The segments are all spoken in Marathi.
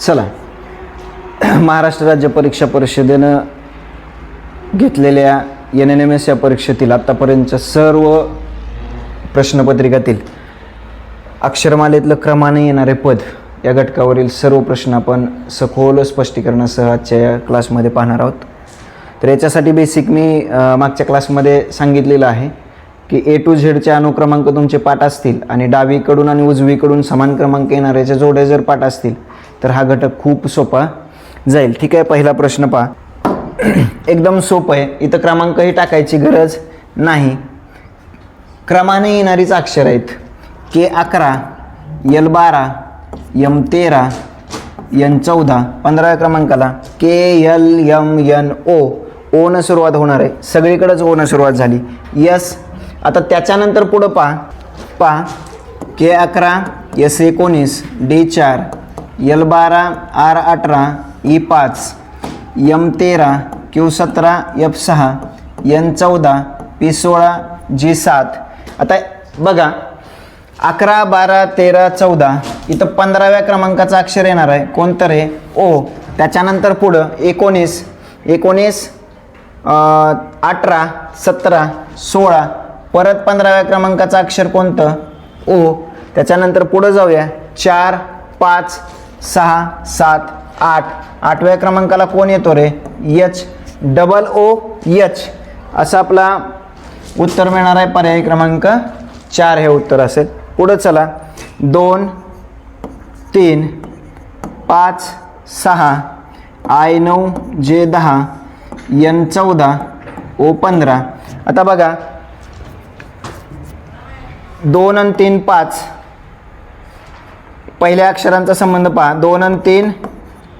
चला. महाराष्ट्र राज्य परीक्षा परिषदेनं घेतलेल्या एन एन एम एस या परीक्षेतील आत्तापर्यंतच्या सर्व प्रश्नपत्रिकातील अक्षरमालेतलं क्रमाने येणारे पद या घटकावरील सर्व प्रश्न आपण सखोल स्पष्टीकरणासह आजच्या या क्लासमध्ये पाहणार आहोत. तर याच्यासाठी बेसिक मी मागच्या क्लासमध्ये सांगितलेलं आहे की ए टू झेडचे अनुक्रमांक तुमचे पाठ असतील आणि डावीकडून आणि उजवीकडून समान क्रमांक येणाऱ्याच्या जोड्या जर पाठ असतील तर हा घटक खूप सोपा जाईल. ठीक आहे पहिला प्रश्न पहा. एकदम सोपं आहे. इथं क्रमांकही टाकायची गरज नाही. क्रमाने येणारीच अक्षर आहेत. के अकरा यल बारा यम तेरा यन चौदा. पंधराव्या क्रमांकाला K L M N O. ओनं सुरुवात होणार आहे. सगळीकडंच ओनं सुरुवात झाली. यस. आता त्याच्यानंतर पुढं पहा. पहा. के अकरा यस एकोणीस डी चार यल बारा आर अठरा ई पाच यम तेरा क्यू सतरा एफ सहा यन चौदा पी सोळा जी सात. आता बघा अकरा बारा तेरा चौदा इथं पंधराव्या क्रमांकाचा अक्षर येणार आहे. कोणतं रे? ओ. त्याच्यानंतर पुढं एकोणीस एकोणीस अठरा सतरा सोळा. परत पंधराव्या क्रमांकाचं अक्षर कोणतं? ओ. त्याच्यानंतर पुढं जाऊया. चार पाच सहा सात आठ. आठव्या क्रमांकाला कोण येतो रे? यच डबल ओ यच असा आपला उत्तर मिळणार आहे पर्याय क्रमांक चार हे उत्तर असेल. पुढं चला. दोन तीन पाच सहा आय नऊ जे दहा यन चौदा ओ पंधरा. आता बघा. दोन आणि तीन पाच. पहिल्या अक्षरांचा संबंध पहा. दोन आणि तीन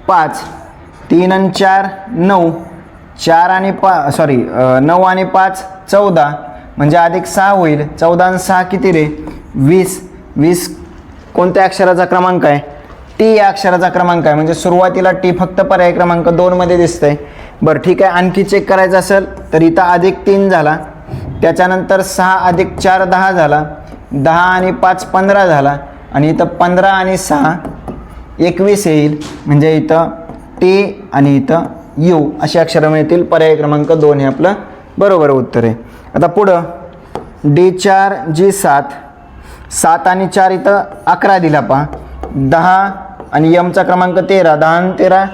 पाच. तीन आणि चार नऊ. चार आणि पा सॉरी नऊ आणि पाच चौदा. म्हणजे अधिक सहा होईल. चौदा आणि सहा किती रे? वीस. वीस कोणत्या अक्षराचा क्रमांक आहे? टी या अक्षराचा क्रमांक आहे. म्हणजे सुरुवातीला टी फक्त पर्याय क्रमांक दोनमध्ये दिसतंय. बरं ठीक आहे. आणखी चेक करायचं असेल तर इथं अधिक तीन झाला. त्याच्यानंतर सहा अधिक चार दहा झाला. दहा आणि पाच पंधरा झाला. आणि इथं पंधरा आणि सहा एकवीस येईल. म्हणजे इथं टी आणि इथं यू अशी अक्षरं मिळतील. पर्याय क्रमांक दोन हे आपलं बरोबर उत्तर आहे. आता पुढं डी चार जी सात. सात आणि चार इथं अकरा दिला पहा. दहा आणि यमचा क्रमांक तेरा. दहा आणि तेरा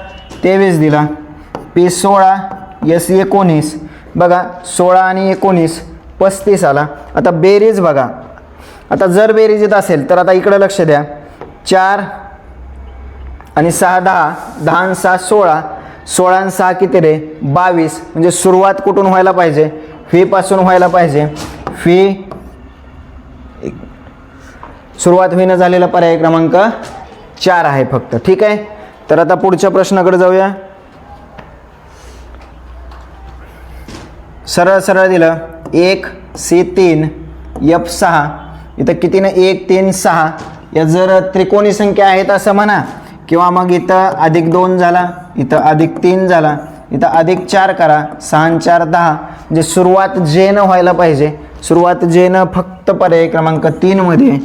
तेवीस दिला. पी सोळा यस एकोणीस. बघा सोळा आणि एकोणीस पस्तीस आला. आता बेरीज बघा. आता जर बेरीज येत असेल तर आता इकडं लक्ष द्या. चार आणि सहा दहा. दहा आणि सहा सोळा. सोळा आणि सहा किती रे? बावीस. म्हणजे सुरुवात कुठून व्हायला पाहिजे? फीपासून व्हायला पाहिजे. फी सुरुवात होईनं झालेला पर्याय क्रमांक चार आहे फक्त. ठीक आहे? तर आता पुढच्या प्रश्नाकडे जाऊया. सरळ सरळ दिलं. एक सी तीन एफ सहा. इथं किती ना एक तीन सहा या जर त्रिकोणी संख्या आहेत असं म्हणा किंवा मग इथं अधिक दोन झाला इथं अधिक तीन झाला इथं अधिक चार करा सहा चार दहा. म्हणजे सुरुवात जेनं व्हायला पाहिजे सुरुवात जेनं फक्त पर्याय क्रमांक तीनमध्ये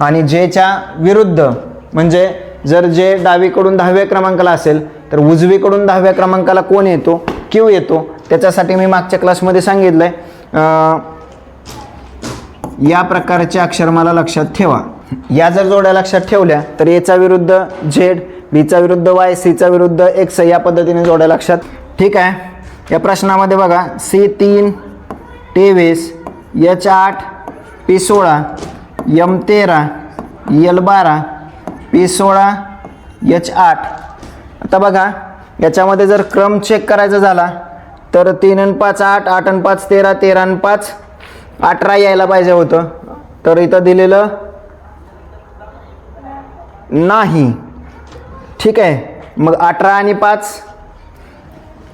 आणि जेच्या विरुद्ध म्हणजे जर जे डावीकडून दहाव्या क्रमांकाला असेल तर उजवीकडून दहाव्या क्रमांकाला कोण येतो क्यू येतो? त्याच्यासाठी मी मागच्या क्लासमध्ये सांगितलं आहे या प्रकारचे अक्षर मला लक्षात ठेवा. या जर जोड्या लक्षात ठेवल्या तर एचा विरुद्ध झेड बीचा विरुद्ध वाय सीचा विरुद्ध एक्स या पद्धतीने जोड्या लक्षात. ठीक आहे? या प्रश्नामध्ये बघा. सी तीन तेवीस एच आठ पी सोळा यम तेरा यल बारा पी सोळा एच आठ. आता बघा. याच्यामध्ये जर क्रम चेक करायचा झाला तर तीन आणि पाच आठ आठ आणि पाच तेरा तेरा आणि पाच अठरा यायला पाहिजे होतं. तर इथं दिलेलं नाही. ठीक आहे. मग अठरा आणि पाच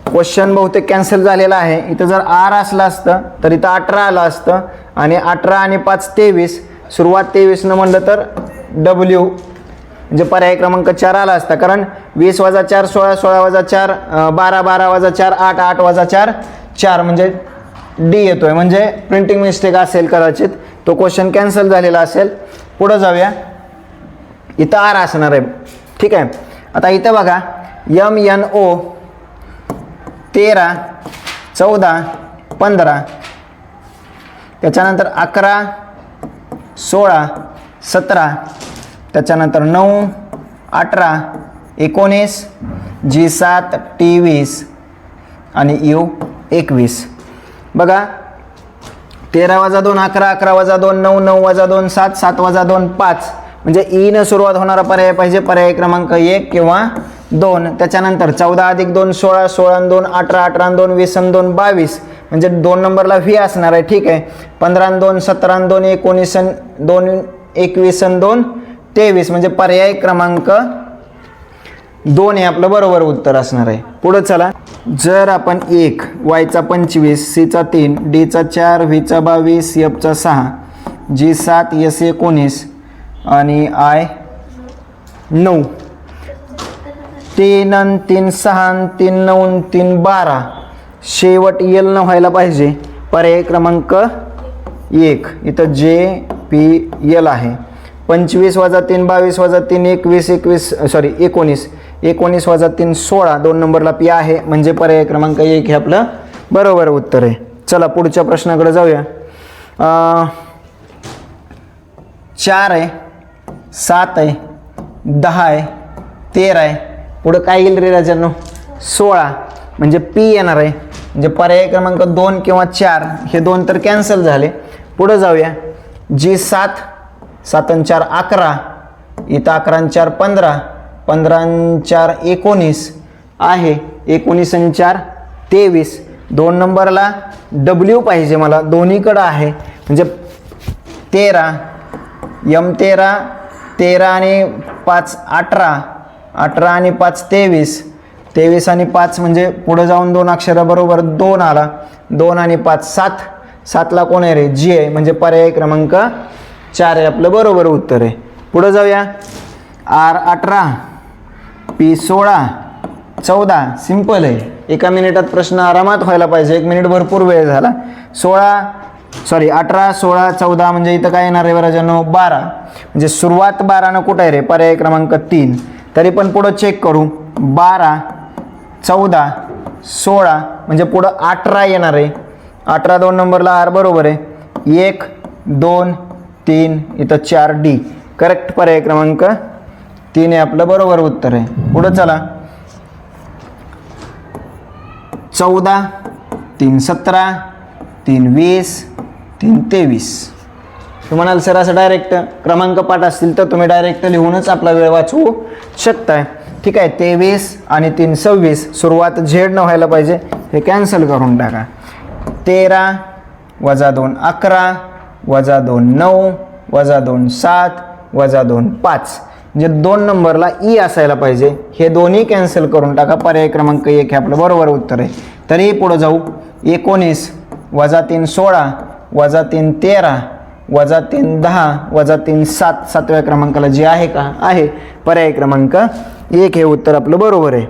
क्वेश्चन बहुतेक कॅन्सल झालेला आहे. इथं जर आर असलं असतं तर इथं अठरा आलं असतं. आणि अठरा आणि पाच तेवीस सुरुवात तेवीसनं म्हणलं तर डब्ल्यू म्हणजे पर्याय क्रमांक चार आला असता. कारण वीस वजा चार सोळा सोळा वजा चार बारा बारा वजा चार आठ आठ वजा चार चार. म्हणजे डी येतोय. म्हणजे प्रिंटिंग मिस्टेक असेल कदाचित तो क्वेश्चन कॅन्सल झालेला असेल. पुढं जाऊया. इथं आर असणार आहे. ठीक आहे. आता इथं बघा. यम एन ओ तेरा चौदा पंधरा. त्याच्यानंतर अकरा सोळा सतरा. त्याच्यानंतर नऊ अठरा एकोणीस जी सात टी वीस आणि यू एकवीस. बघा तेरा वजा दोन अकरा अकरा वजा दोन नऊ नऊ वजा दोन सात सात वजा दोन पाच. म्हणजे ईनं सुरुवात होणारा पर्याय पाहिजे पर्याय क्रमांक एक किंवा दोन. त्याच्यानंतर चौदा अधिक दोन सोळा सोळा दोन अठरा अठरा दोन वीस दोन बावीस. म्हणजे दोन नंबरला व्ही असणार आहे ठीक आहे. पंधरा दोन सतरा दोन एकोणीस दोन एकवीस दोन तेवीस. म्हणजे पर्याय क्रमांक दोन हे आपलं बरोबर उत्तर असणार आहे. पुढं चला. जर आपण एक वायचा पंचवीस सीचा तीन डीचा चार व्हीचा बावीस एफचा सहा जी सात एस एकोणीस आणि आय नऊ. तीन अन तीन सहा तीन नऊ तीन बारा. शेवट यल न व्हायला पाहिजे. पर्याय क्रमांक एक. इथं जे पी यल आहे. पंचवीस वजा तीन बावीस वजा तीन एकवीस एकवीस सॉरी एकोणीस. एकोणीस वजा तीन सोळा दोन नंबरला पी आहे. म्हणजे पर्याय क्रमांक एक हे आपलं बरोबर उत्तर आहे. चला पुढच्या प्रश्नाकडे जाऊया. चार आहे सात आहे दहा आहे तेरा आहे. पुढं काय येईल रे राजांनो? सोळा. म्हणजे पी येणार आहे. म्हणजे पर्याय क्रमांक दोन किंवा चार हे दोन तर कॅन्सल झाले. पुढं जाऊया. जी सात सात चार अकरा. इथं अकरा चार पंधरा. पंधरा चार एकोणीस आहे. एकोणीस चार तेवीस. दोन नंबरला डब्ल्यू पाहिजे मला दोन्हीकडं आहे. म्हणजे तेरा यम तेरा तेरा आणि पाच अठरा. अठरा आणि पाच तेवीस. तेवीस आणि पाच म्हणजे पुढं जाऊन दोन अक्षराबरोबर दोन आला. दोन आणि पाच सात. सातला कोण आहे रे? जी आहे. म्हणजे पर्याय क्रमांक चार आहे. आपलं बरोबर उत्तर आहे. पुढं जाऊया. आर अठरा. पी सोळा चौदा सिंपल आहे. एका मिनिटात प्रश्न आरामात व्हायला पाहिजे. एक मिनिट भरपूर वेळ झाला. सोळा सॉरी अठरा सोळा चौदा म्हणजे इथं काय येणार आहे बराजानो बारा. म्हणजे सुरुवात बारानं कुठं आहे रे? पर्याय क्रमांक तीन. तरी पण पुढं चेक करू. बारा चौदा सोळा म्हणजे पुढं अठरा येणार आहे. अठरा दोन नंबरला आर बरोबर आहे. एक दोन तीन इथं चार डी करेक्ट पर्याय क्रमांक तीन हे आपलं बरोबर उत्तर आहे. पुढं चला. चौदा तीन सतरा तीन वीस तीन तेवीस. तुम्ही म्हणाल सर असं डायरेक्ट क्रमांक पाठ असतील तर तुम्ही डायरेक्ट लिहूनच आपला वेळ वाचवू शकताय. ठीक आहे तेवीस आणि तीन सव्वीस. सुरुवात झेड न व्हायला पाहिजे हे कॅन्सल करून टाका. तेरा वजा दोन अकरा वजा दोन नऊ वजा दोन सात वजा दोन पाच. म्हणजे दोन नंबरला ई असायला पाहिजे हे दोन्ही कॅन्सल करून टाका. पर्याय क्रमांक एक हे आपलं बरोबर उत्तर आहे. तरीही पुढं जाऊ. एकोणीस वजा तीन सोळा वजा तीन तेरा वजा तीन दहा वजा तीन सात. सातव्या क्रमांकाला जे आहे का? आहे. पर्याय क्रमांक एक हे उत्तर आपलं बरोबर आहे.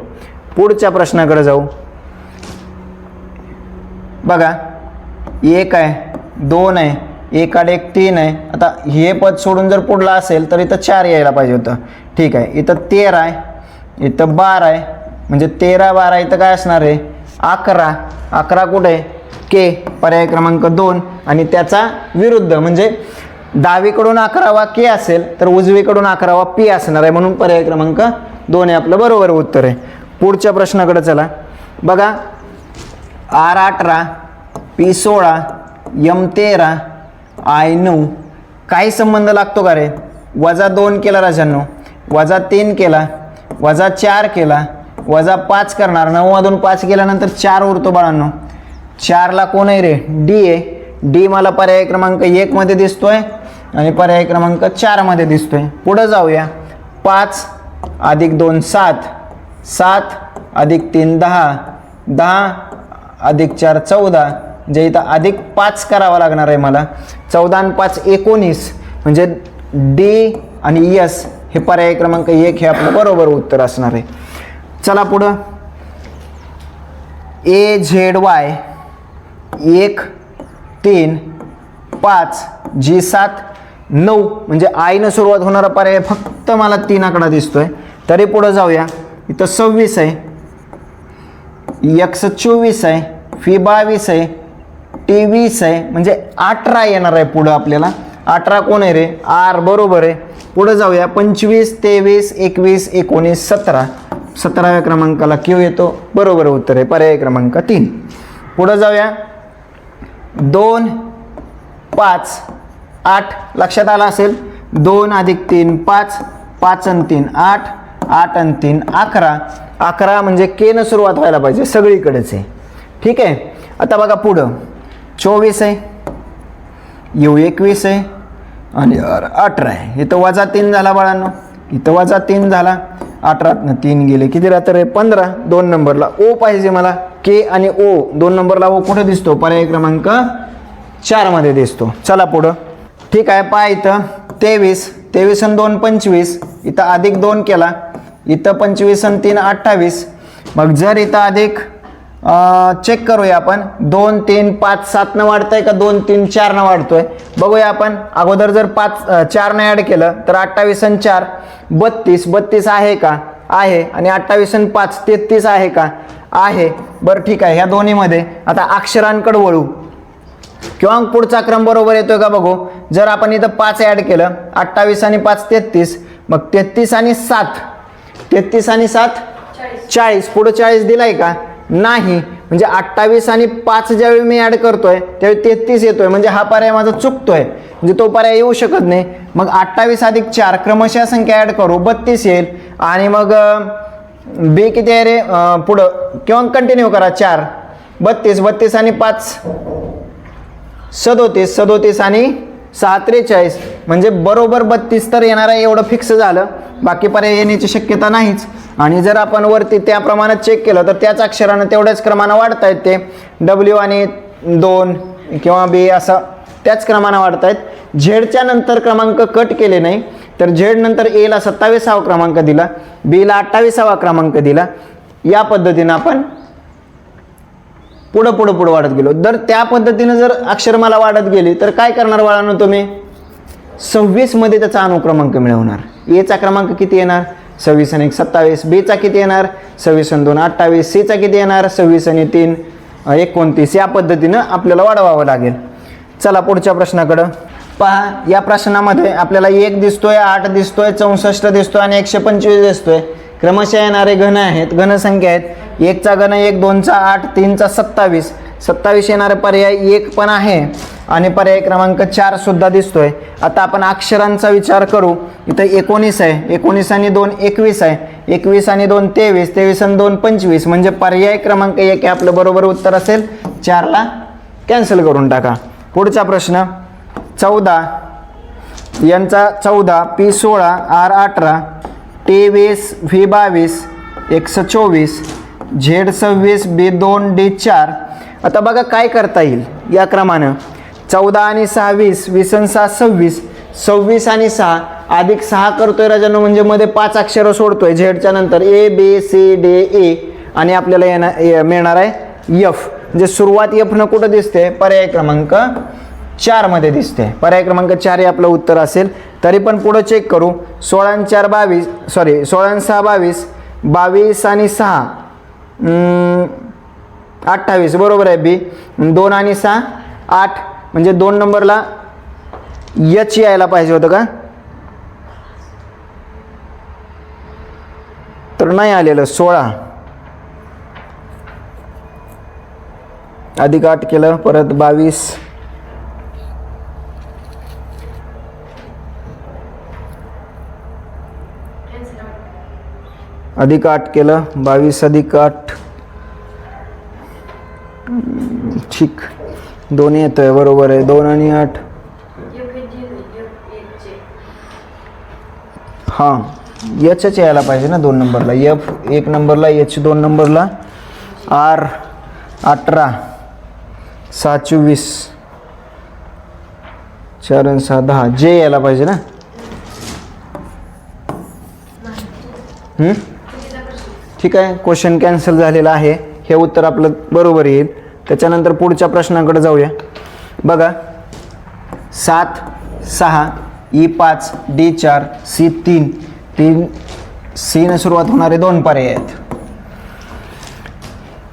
पुढच्या प्रश्नाकडे जाऊ. बघा एक आहे दोन आहे एक एक तीन आहे. आता हे पद सोडून जर पुढला असेल तर इथं चार यायला पाहिजे होतं. ठीक आहे. इथं तेरा आहे. इथं बारा आहे. म्हणजे तेरा बारा इथं काय असणार आहे? अकरा. अकरा कुठे? आहे के. पर्याय क्रमांक दोन. आणि त्याचा विरुद्ध म्हणजे डावीकडून अकरावा के असेल तर उजवीकडून अकरावा पी असणार आहे. म्हणून पर्याय क्रमांक दोन हे आपलं. बरोबर उत्तर आहे. पुढच्या प्रश्नाकडे चला. बघा. आर अठरा पी सोळा यम तेरा आय नऊ. काही संबंध लागतो का रे? वजा दोन केला राजांनो. वजा तीन केला. वजा चार केला. वजा पाच करणार. नऊमधून पाच केल्यानंतर चार उरतो बाळांनो. चारला कोण आहे रे? डी आहे. डी मला पर्याय क्रमांक एकमध्ये दिसतोय आणि पर्याय क्रमांक चारमध्ये दिसतोय. पुढं जाऊया. पाच अधिक दोन सात. सात अधिक तीन दहा. दहा अधिक चार चौदा. जे इथं अधिक पाच करावा लागणार आहे मला. चौदा आणि पाच एकोणीस म्हणजे डी आणि यस हे पर्याय क्रमांक एक हे आपलं बरोबर उत्तर असणार आहे. चला पुढं. ए झेड वाय एक तीन पाच जी सात नऊ म्हणजे आईनं सुरुवात होणारा पर्याय फक्त मला तीन आकडा दिसतोय. तरी पुढं जाऊया. इथं सव्वीस आहे. एकशे चोवीस आहे. फी बावीस आहे. टी वीस आहे. म्हणजे अठरा येणार आहे पुढं आपल्याला. अठरा कोण आहे रे? आर बरोबर आहे. पुढं जाऊया. पंचवीस तेवीस एकवीस एकोणीस सतरा. सतराव्या क्रमांकाला क्यू येतो. बरोबर उत्तर आहे. पर्याय क्रमांक तीन. पुढं जाऊया. दोन पाच आठ. लक्षात आला असेल? दोन अधिक तीन पाच. पाच आणि तीन आठ. आठ आणि तीन अकरा. अकरा म्हणजे केनं सुरुवात व्हायला पाहिजे. सगळीकडेच आहे. ठीक आहे? आता बघा पुढं. चोवीस आहे येऊ एकवीस आहे आणि अठरा आहे. इथं वजा तीन झाला बाळांनो. इथं वजा तीन झाला. अठरातनं तीन गेले. किती राहतं रे पंधरा. दोन नंबरला ओ पाहिजे मला. के आणि ओ. दोन नंबरला ओ कुठं दिसतो? पर्याय क्रमांक चारमध्ये दिसतो. चला पुढं. ठीक आहे पहा इथं. तेवीस. तेवीस आणि दोन पंचवीस. इथं अधिक दोन केला. इथं पंचवीस आणि तीन अठ्ठावीस. मग जर इथं अधिक चेक करूया आपण. दोन तीन पाच सातनं वाढतंय का दोन तीन चारनं वाढतोय? बघूया आपण. अगोदर जर पाच चारनं ॲड केलं तर अठ्ठावीस आणि चार बत्तीस. बत्तीस आहे का? आहे. आणि अठ्ठावीस आणि पाच तेहतीस आहे का? आहे. बरं ठीक आहे. ह्या दोन्हीमध्ये आता अक्षरांकडे वळू. किंवा पुढचा क्रम बरोबर येतोय का बघू. जर आपण इथं पाच ॲड केलं अठ्ठावीस आणि पाच तेहतीस. मग तेहतीस आणि सात. तेहतीस आणि सात चाळीस. पुढं चाळीस दिलाय का? नाही. म्हणजे अठ्ठावीस आणि पाच ज्यावेळी मी ॲड करतोय त्यावेळी तेहतीस येतोय. म्हणजे हा पर्याय माझा चुकतोय. म्हणजे तो पर्याय येऊ शकत नाही. मग अठ्ठावीस अधिक चार क्रमशः संख्या ॲड करू. बत्तीस येईल. आणि मग बी किती आहे रे? पुढं. किंवा कंटिन्यू करा. चार. बत्तीस. बत्तीस आणि पाच. सदोतीस. सदोतीस आणि सहा त्रेचाळीस. म्हणजे बरोबर बत्तीस तर येणार आहे एवढं फिक्स झालं. बाकी पर्याय येण्याची शक्यता नाहीच. आणि जर आपण वरती त्या प्रमाणात चेक केलं तर त्याच अक्षरानं तेवढ्याच क्रमानं वाढत आहेत ते. डब्ल्यू आणि दोन किंवा बी असं त्याच क्रमानं वाढत आहेत झेडच्या नंतर क्रमांक कट केले नाही तर झेड नंतर एला सत्तावीसावा क्रमांक दिला बीला अठ्ठावीसावा क्रमांक दिला. या पद्धतीनं आपण पुढं पुढं पुढं वाढत गेलो. जर त्या पद्धतीनं जर अक्षरमाला वाढत गेली तर काय करणार बाळांनो तुम्ही? सव्वीसमध्ये त्याचा अनुक्रमांक मिळवणार. एचा क्रमांक किती येणार? सव्वीस आणि एक सत्तावीस बीचा किती येणार? सव्वीस आणि दोन अठ्ठावीस. सीचा किती येणार? सव्वीस आणि तीन. एकोणतीस. या पद्धतीनं आपल्याला वाढवावं लागेल. चला पुढच्या प्रश्नाकडं. पहा या प्रश्नामध्ये आपल्याला एक दिसतोय आठ दिसतोय चौसष्ट दिसतोय आणि एकशे पंचवीस दिसतोय. क्रमशः येणारे घन आहेत. घनसंख्या आहेत. एकचा घन एक दोनचा आठ तीनचा सत्तावीस. सत्तावीस येणारे पर्याय एक पण आहे. आणि पर्याय क्रमांक चार सुद्धा दिसतोय. आता आपण अक्षरांचा विचार करू. इथं एकोणीस आहे. एकोणीस आणि दोन एकवीस आहे. एकवीस आणि दोन तेवीस तेवीस आणि दोन पंचवीस. म्हणजे पर्याय क्रमांक एक आपलं बरोबर उत्तर असेल चारला कॅन्सल करून टाका. पुढचा प्रश्न. चौदा. यांचा चौदा पी सोळा आर अठरा टी वीस व्ही बावीस एकशे चोवीस झेड सव्वीस बी दोन डी चार. आता बघा काय करता येईल या क्रमानं. चौदा आणि सहा वीस वीस आणि सहा सव्वीस सव्वीस आणि सहा अधिक सहा करतोय राजानो म्हणजे मध्ये पाच अक्षरं सोडतोय. झेडच्या नंतर ए बी सी डी ए आणि आपल्याला येणार मिळणार आहे यफ म्हणजे सुरुवात यफनं न कुठं दिसते? पर्याय क्रमांक चारमध्ये दिसते. पर्याय क्रमांक चार हे आपलं उत्तर असेल. तरी पण पुढं चेक करू. सोळा आणि चार बावीस सॉरी सोळा आणि सहा बावीस बावीस आणि सहा अठ्ठावीस बरोबर आहे बी दोन आणि सहा आठ म्हणजे दोन नंबरला यच यायला पाहिजे होतं का? तर नाही आलेलं सोळा. अधिक आठ केलं परत बावीस. अधिक आठ केलं बावीस अधिक आठ. ठीक. दोन आहे बरोबर आहे. दोन आणि आठ. हां. यचच यायला पाहिजे ना दोन नंबरला. एफ एक नंबरला एच दोन नंबरला. आर अठरा. सहा चोवीस. चार आणि सहा दहा. जे यायला पाहिजे ना? ठीक आहे. क्वेश्चन कॅन्सल झालेला आहे. हे उत्तर आपलं बरोबर येईल. त्याच्यानंतर पुढच्या प्रश्नाकडे जाऊया. बघा सात सहा ई पाच डी चार सी तीन तीन सीनं सुरुवात होणारे दोन पर्याय आहेत.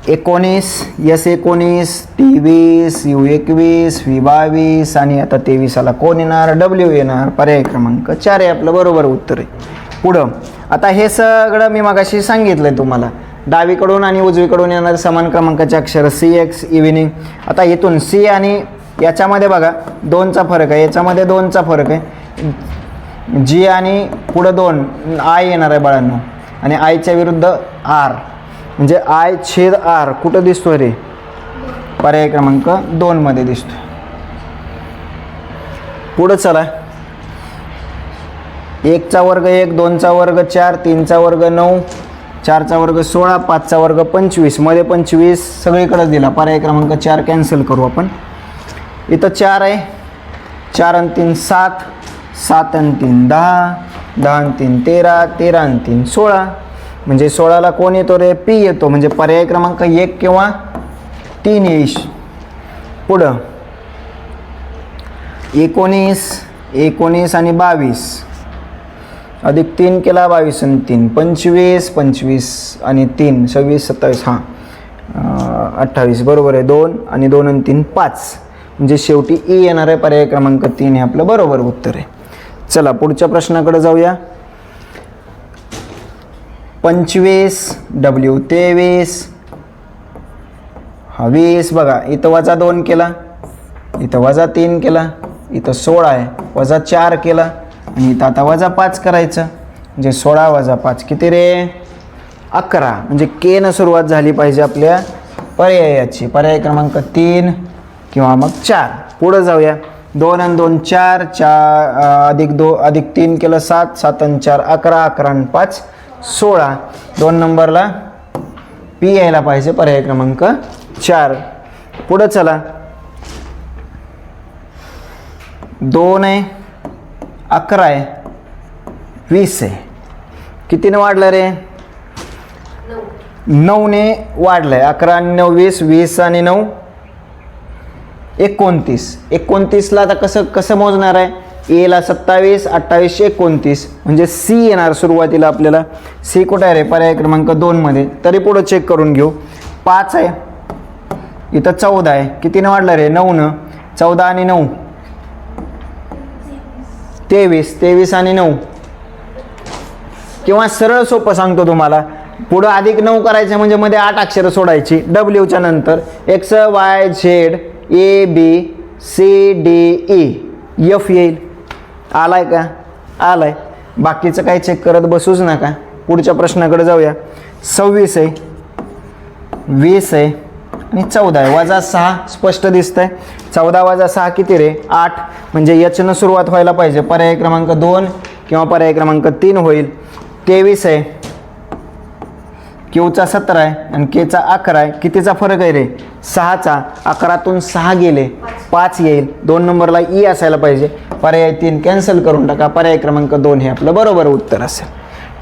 एकोणीस यस एकोणीस टी वीस यू एकवीस व्ही बावीस आणि आता तेवीसाला कोण येणार? डब्ल्यू येणार. पर्याय क्रमांक चार आहे आपलं बरोबर उत्तर आहे. पुढं. आता हे सगळं मी मागाशी सांगितलं आहे तुम्हाला. डावीकडून आणि उजवीकडून येणारे समान क्रमांकाचे अक्षर सी एक्स इव्हिनिंग आता इथून सी आणि याच्यामध्ये बघा दोनचा फरक आहे. याच्यामध्ये दोनचा फरक आहे. जी आणि पुढं दोन आय येणार आहे बाळांनो. आणि आयच्या विरुद्ध आर म्हणजे आय छेद आर कुठं दिसतो रे? पर्याय क्रमांक दोनमध्ये दिसतो पुढं चला. एकचा वर्ग एक दोनचा वर्ग चार तीनचा वर्ग नऊ चारचा वर्ग सोळा पाचचा वर्ग पंचवीसमध्ये पंचवीस सगळीकडंच दिला. पर्याय क्रमांक चार कॅन्सल करू आपण. इथं चार आहे. चार आणि तीन सात. सात आणि तीन दहा. दहा आणि तीन तेरा. तेरा आणि तीन सोळा. म्हणजे सोळाला कोण येतो रे? पी येतो. म्हणजे पर्याय क्रमांक एक किंवा तीन येईश. पुढं. एकोणीस एकोणीस आणि बावीस. अधिक तीन केला बावीस आणि तीन. पंचवीस पंचवीस आणि तीन. सव्वीस सत्तावीस हां. अठ्ठावीस. बरोबर आहे. दोन आणि दोन आणि तीन पाच. म्हणजे शेवटी ई येणार आहे पर्याय क्रमांक तीन हे आपलं बरोबर उत्तर आहे. चला पुढच्या प्रश्नाकडे जाऊया. पंचवीस डब्ल्यू तेवीस. हा वीस. बघा इथं वजा दोन केला. इथं वजा तीन केला. इथं सोळा आहे. वजा चार केला. आणि इथं आता वजा पाच करायचं. म्हणजे सोळा वजा पाच. किती रे? अकरा. म्हणजे केनं सुरुवात झाली पाहिजे आपल्या पर्यायाची. पर्याय क्रमांक तीन किंवा मग चार. पुढं जाऊया. दोन आणि दोन चार. चार अधिक दो अधिक तीन केलं सात. सात आणि चार अकरा. अकरा आणि पाच सोळा. दोन नंबरला पी यायला पाहिजे पर्याय क्रमांक चार. पुढं चला. दोन आहे. अकरा आहे. वीस आहे. कितीने वाढलं रे? नऊने वाढलंय. अकरा आणि नऊ वीस वीस आणि नऊ एकोणतीस. एकोणतीसला आता कसं कसं मोजणार आहे? एला सत्तावीस अठ्ठावीस एकोणतीस. म्हणजे सी येणार सुरुवातीला आपल्याला. सी कुठं आहे रे? पर्याय क्रमांक दोनमध्ये तरी पुढं चेक करून घेऊ. पाच आहे. इथं चौदा आहे. कितीनं वाढलं रे? नऊनं. चौदा आणि नऊ. तेवीस तेवीस आणि नऊ. किंवा सरळ सोपं सांगतो तुम्हाला. पुढं अधिक नऊ करायचं म्हणजे मध्ये आठ अक्षरं सोडायची. डब्ल्यूच्या नंतर. X Y Z A B C D E F येईल. आलाय का? आलाय. बाकीचं काही चेक करत बसूच नका. पुढच्या प्रश्नाकडे जाऊया. सव्वीस आहे. वीस आहे. आणि चौदा आहे. वजा सहा स्पष्ट दिसतंय. चौदा वजा सहा किती रे? आठ. म्हणजे याच्यानं सुरुवात व्हायला पाहिजे. पर्याय क्रमांक दोन किंवा पर्याय क्रमांक तीन होईल. तेवीस आहे. क्यूचा सतरा आहे आणि केचा अकरा आहे. कितीचा फरक आहे रे? सहाचा. अकरातून सहा गेले. पाच येईल. दोन नंबरला ई असायला पाहिजे. पर्याय तीन कॅन्सल करून टाका. पर्याय क्रमांक दोन हे आपलं बरोबर उत्तर असेल.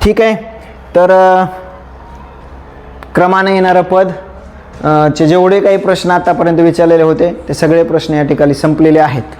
ठीक आहे. तर क्रमाने क्रमानं येणारं पद चे जेवढे काही प्रश्न आतापर्यंत विचारलेले होते ते सगळे प्रश्न या ठिकाणी संपलेले आहेत.